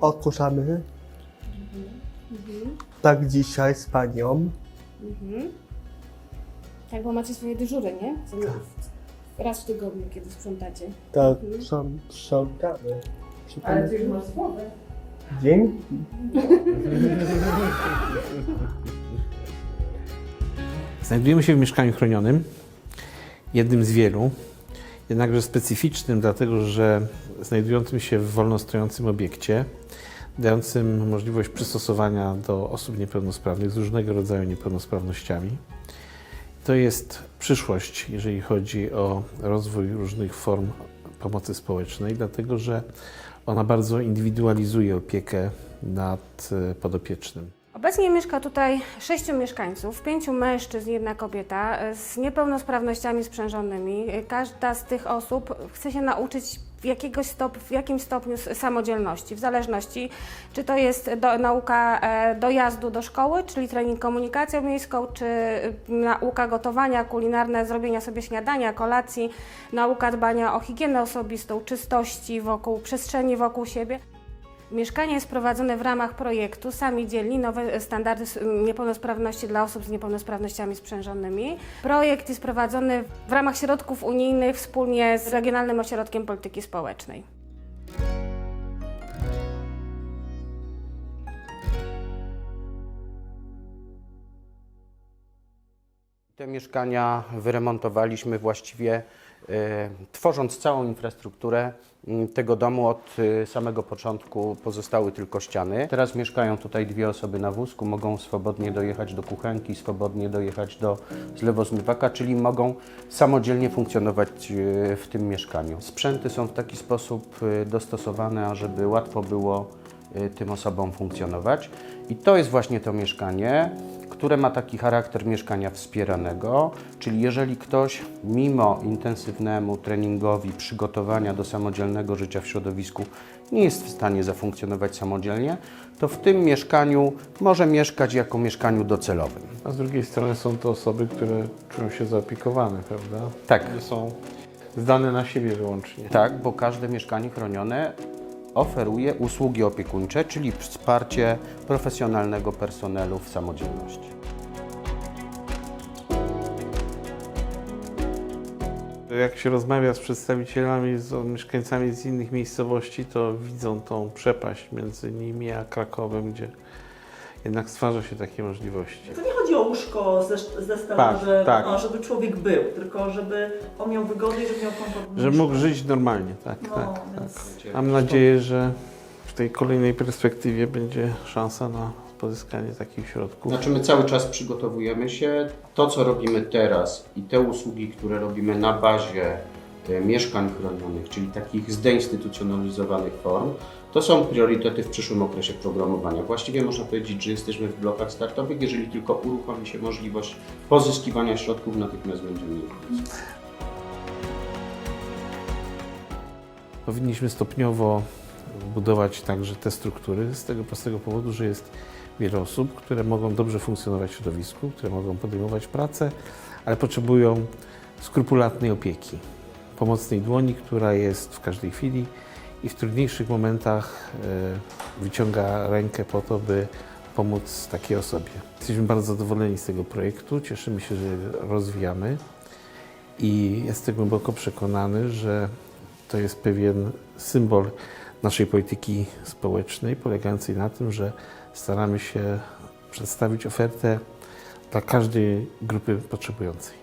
okuszamy. Mhm. Tak dzisiaj z panią. Mhm. Tak, bo macie swoje dyżury, nie? Tak. Raz w tygodniu, kiedy sprzątacie. Tak, Mhm. są, sprzątamy. Ale ty już masz słowę. Dzięki. Znajdujemy się w mieszkaniu chronionym, jednym z wielu, jednakże specyficznym, dlatego że znajdującym się w wolno stojącym obiekcie, dającym możliwość przystosowania do osób niepełnosprawnych z różnego rodzaju niepełnosprawnościami. To jest przyszłość, jeżeli chodzi o rozwój różnych form pomocy społecznej, dlatego że ona bardzo indywidualizuje opiekę nad e, podopiecznym. Obecnie mieszka tutaj sześciu mieszkańców, pięciu mężczyzn, jedna kobieta z niepełnosprawnościami sprzężonymi. Każda z tych osób chce się nauczyć w, jakiegoś stop, w jakimś stopniu samodzielności, w zależności czy to jest do, nauka e, dojazdu do szkoły, czyli trening komunikacją miejską, czy nauka gotowania kulinarne, zrobienia sobie śniadania, kolacji, nauka dbania o higienę osobistą, czystości wokół, przestrzeni wokół siebie. Mieszkanie jest prowadzone w ramach projektu Sami Dzielni Nowe Standardy Niepełnosprawności dla osób z niepełnosprawnościami sprzężonymi. Projekt jest prowadzony w ramach środków unijnych wspólnie z Regionalnym Ośrodkiem Polityki Społecznej. Te mieszkania wyremontowaliśmy właściwie tworząc całą infrastrukturę m, tego domu od e, samego początku pozostały tylko ściany. Teraz mieszkają tutaj dwie osoby na wózku, mogą swobodnie dojechać do kuchenki, swobodnie dojechać do zlewozmywaka, czyli mogą samodzielnie funkcjonować e, w tym mieszkaniu. Sprzęty są w taki sposób e, dostosowane, ażeby łatwo było e, tym osobom funkcjonować. I to jest właśnie to mieszkanie, które ma taki charakter mieszkania wspieranego, czyli jeżeli ktoś mimo intensywnemu treningowi, przygotowania do samodzielnego życia w środowisku nie jest w stanie zafunkcjonować samodzielnie, to w tym mieszkaniu może mieszkać jako mieszkaniu docelowym. A z drugiej strony są to osoby, które czują się zaopiekowane, prawda? Tak. Nie są zdane na siebie wyłącznie. Tak, bo każde mieszkanie chronione oferuje usługi opiekuńcze, czyli wsparcie profesjonalnego personelu w samodzielności. Jak się rozmawia z przedstawicielami, z mieszkańcami z innych miejscowości, to widzą tą przepaść między nimi a Krakowem, gdzie jednak stwarza się takie możliwości. To nie chodzi o łóżko ze, ze Tak, stelażem, tak. no, żeby człowiek był, tylko żeby on miał wygodę i żeby miał komfort. Że mógł żyć normalnie, tak, No, tak, tak. więc- Mam nadzieję, że w tej kolejnej perspektywie będzie szansa na pozyskanie takich środków. Znaczy my cały czas przygotowujemy się. To, co robimy teraz i te usługi, które robimy na bazie mieszkań chronionych, czyli takich zdeinstytucjonalizowanych form, to są priorytety w przyszłym okresie programowania. Właściwie można powiedzieć, że jesteśmy w blokach startowych. Jeżeli tylko uruchomi się możliwość pozyskiwania środków, natychmiast będziemy je. Powinniśmy stopniowo budować także te struktury z tego prostego powodu, że jest wiele osób, które mogą dobrze funkcjonować w środowisku, które mogą podejmować pracę, ale potrzebują skrupulatnej opieki, pomocnej dłoni, która jest w każdej chwili i w trudniejszych momentach e, wyciąga rękę po to, by pomóc takiej osobie. Jesteśmy bardzo zadowoleni z tego projektu, cieszymy się, że rozwijamy i jestem głęboko przekonany, że to jest pewien symbol naszej polityki społecznej, polegającej na tym, że staramy się przedstawić ofertę dla każdej grupy potrzebującej.